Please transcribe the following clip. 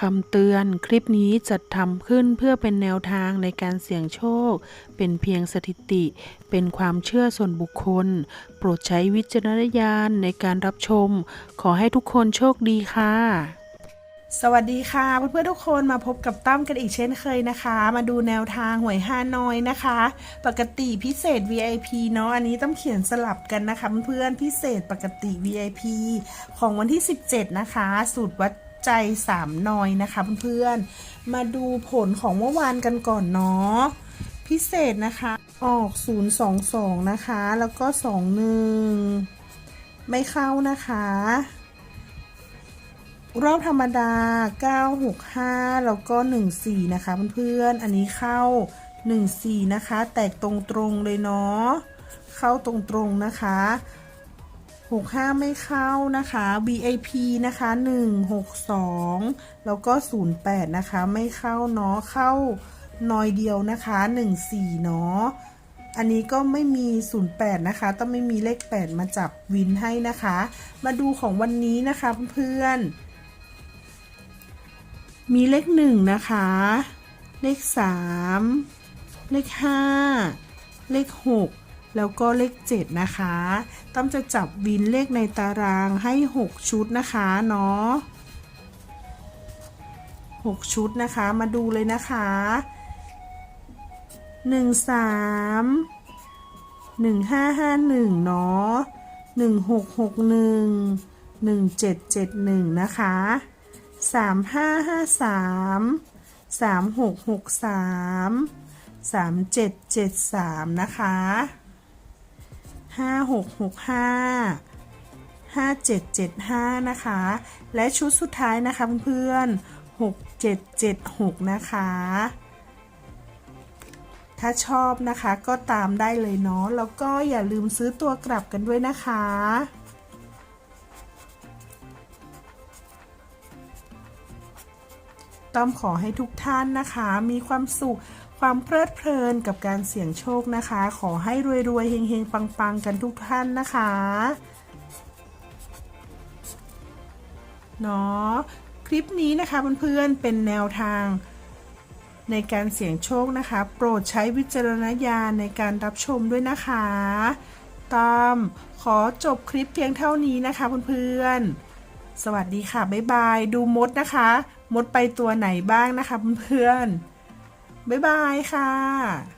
คำเตือนคลิปนี้จัดทำขึ้นเพื่อเป็นแนวทางในการเสี่ยงโชค เป็นเพียงสถิติ เป็นความเชื่อส่วนบุคคล โปรดใช้วิจารณญาณในการรับชม ขอให้ทุกคนโชคดีค่ะ สวัสดีค่ะเพื่อนๆทุกคนมาพบกับตั้มกันอีกเช่นเคยนะคะ มาดูแนวทางหวยฮานอยนะคะ ปกติพิเศษ VIP เนาะอันนี้ต้องเขียนสลับกันนะคะเพื่อนๆพิเศษปกติ VIP ของวันที่ 17 นะคะ สูตรวัด ใจ3นอยนะคะเพื่อนๆ มาดูผลของเมื่อวานกันก่อนเนาะ พิเศษนะคะ ออก 022 นะคะ แล้วก็ 21 ไม่เข้านะคะ รอบธรรมดา 965 แล้วก็ 14 นะคะเพื่อนๆ อันนี้เข้า 14 นะคะ แตกตรงๆเลยเนาะ เข้าตรงๆนะคะ 65ไม่เข้านะคะ VIP นะคะ162แล้วก็08นย์แปดนะคะไม่เข้าเนาะเข้าน้อยเดียวนะคะ14เนาะอันนี้ก็ไม่มี 08 นะคะ ต้องไม่มีเลข 8 มาจับวินให้นะคะ มาดูของวันนี้นะคะเพื่อนๆมีเลขหนึ่งนะคะ เลขสามเลขห้าเลขหก แล้วก็เลขเจ็ดนะคะต้อมจะจับวินเลขในตารางให้หกชุดนะคะเนาะหกชุดนะคะมาดูเลยนะคะหนึ่งสามหนึ่งห้าห้าหนึ่งเนาะหนึ่งหกหกหนึ่งหนึ่งเจ็ดเจ็ดหนึ่งนะคะสามห้าห้าสามสามหกหกสามสามเจ็ดเจ็ดสามนะคะ ห้าหกหกห้าห้าเจ็ดเจ็ดห้านะคะ และชุดสุดท้ายนะคะเพื่อนหกเจ็ดเจ็ดหกนะคะ ถ้าชอบนะคะก็ตามได้เลยเนาะ แล้วก็อย่าลืมซื้อตัวกลับกันด้วยนะคะ ต้อมขอให้ทุกท่านนะคะ มีความสุข ความเพลิดเพลินกับการเสี่ยงโชคนะคะ ขอให้รวยๆเฮงๆปังๆ กันทุกท่านนะคะเนาะคลิปนี้นะคะเพื่อนๆเป็นแนวทางในการเสี่ยงโชคนะคะ โปรดใช้วิจารณญาณในการรับชมด้วยนะคะ ตามขอจบคลิปเพียงเท่านี้นะคะเพื่อนๆ สวัสดีค่ะ บ๊ายบาย ดูมดนะคะ มดไปตัวไหนบ้างนะคะเพื่อนๆ บ๊ายบายค่ะ